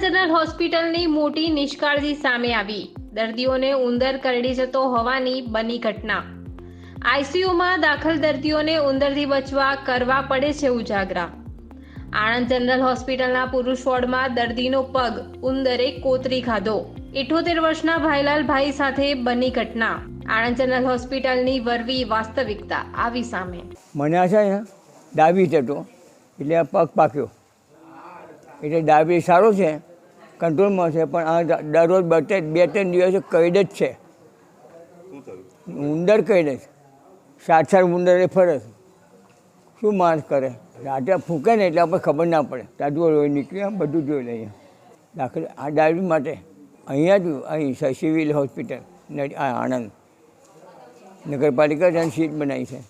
General હોસ્પિટલની મોટી નિષ્કાળજી સામે આવી. દર્દીઓને ઉંદર કરડી જતો હોવાની બની ઘટના. આઈસીયુમાં દાખલ દર્દીઓને ઉંદરથી બચવા કરવા પડે છે ઉજાગરા. આણંદ જનરલ હોસ્પિટલના પુરુષ વોર્ડમાં દર્દીનો પગ ઉંદરે કોતરી ખાધો. ઇઠોતેર વર્ષના ભાઈલાલ ભાઈ સાથે બની ઘટના. આણંદ જનરલ હોસ્પિટલની વરવી વાસ્તવિકતા આવી સામે. મને આ છે ને ડાયાબિટીસ એટલે પગ પાક્યો. એટલે ડાયાબિટીસ સારો છે. કંટ્રોલમાં છે પણ આ દરરોજ બે બે ત્રણ દિવસે કઈડ જ છે. ઉંદર કઈડ જ સાત સાત ઉંદરે ફરે શું માણસ કરે? રાતે ફૂંકે ને એટલે આપણે ખબર ના પડે. તાજું રોઈ નીકળ્યા બધું જોઈ લઈએ. દાખલ આ ડાયરી માટે. અહીંયા જ અહીં સિવિલ હોસ્પિટલ આ આણંદ. નગરપાલિકા ત્યાં સીટ બનાવી છે.